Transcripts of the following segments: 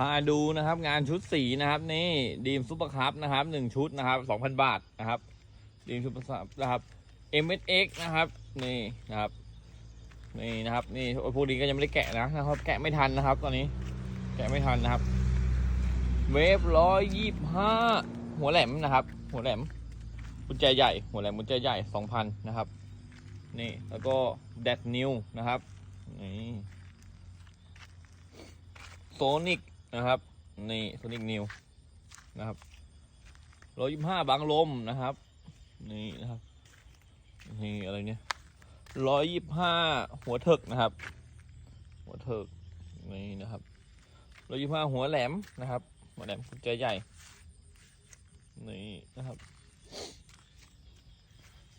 มาดูนะครับงานชุดสีนะครับนี่ดีมซุปเปอร์คัพนะครับหนึ่งชุดนะครับสองพันบาทนะครับดีมซุปเปอร์คัพนะครับ MSX นะครับนี่นะครับนี่นะครับนี่พวกนี้ก็ยังไม่ได้แกะนะนะครับ แกะไม่ทันนะครับ ตอนนี้ แกะไม่ทันนะครับ เวฟร้อยยี่ห้าหัวแหลมนะครับ หัวแหลมกุญแจใหญ่ หัวแหลมกุญแจใหญ่สองพันนะครับ นี่แล้วก็แดดนิวนะครับนี่โซนิก นะครับนี่โซนิกนิวนะครับร้อยยี่ห้าบางลมนะครับ นี่นะครับนี่อะไรเนี่ยร้อยยี่ห้าหัวเถิกนะครับ หัวเถิกนี่นะครับร้อยยี่ห้าหัวแหลมนะครับหัวแหลมกุญแจใหญ่นี่นะครับ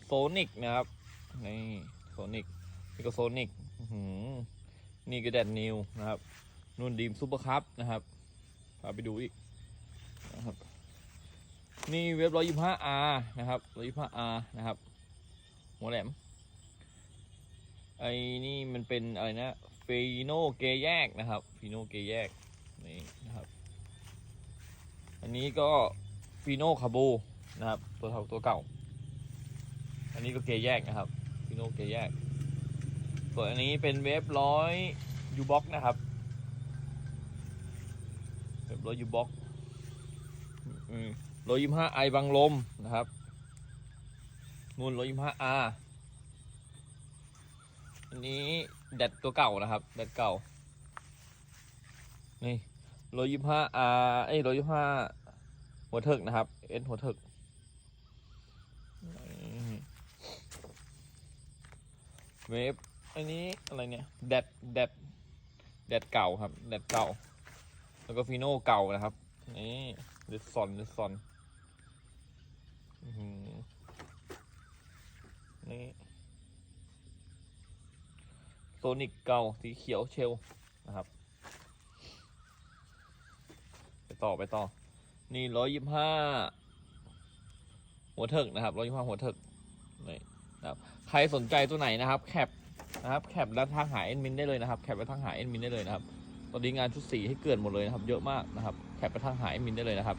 โซนิกนะครับนี่โซนิกนี่ก็โซนิกนี่ก็แดดนิวนะครับ นุ่นดีมซูเปอร์คัพนะครับพาไปดูอีกนะครับนี่เว็บร้อยยี่ห้าอาร์นะครับร้อยยี่ห้าอาร์นะครับ หัวแหลม ไอ้นี่มันเป็นอะไรนะฟีโนเกยแยกนะครับฟีโนเกยแยกนี่นะครับ อันนี้ก็ฟีโนคาโบนะครับ ตัวเท่าตัวเก่า อันนี้ก็เกยแยกนะครับฟีโนเกยแยกส่วนอันนี้เป็นเวฟร้อยยูบ็อกนะครับ ร้อยยูบ็อกร้อยยี่ห้าไอบังลมนะครับนู่นร้อยยี่ห้าอาอันนี้แดดตัวเก่านะครับแดดเก่า นี่ร้อยยี่ห้าอาเอ้ร้อยยี่ห้าหัวเถิกนะครับเอ็นหัวเถิกเวฟอันนี้อะไรเนี่ยแดดแดดแดดเก่าครับแดดเก่า แล้วก็ฟีโน่เก่านะครับ นี่เดซอนเดซอนนี่โซนิกเก่าสีเขียวเชลนะครับ ไปต่อไปต่อ นี่ร้อยยี่ห้าหัวเถิกนะครับร้อยยี่ห้าหัวเถิกนี่นะครับใครสนใจตัวไหนนะครับ แคปนะครับ แคปแล้วทางหาเอ็นมินได้เลยนะครับ แคปไปทางหาเอ็นมินได้เลยนะครับ ตอนนี้งานชุดสีให้เกลื่อนหมดเลยนะครับ เยอะมากนะครับแคปไปทางหายมินได้เลยนะครับ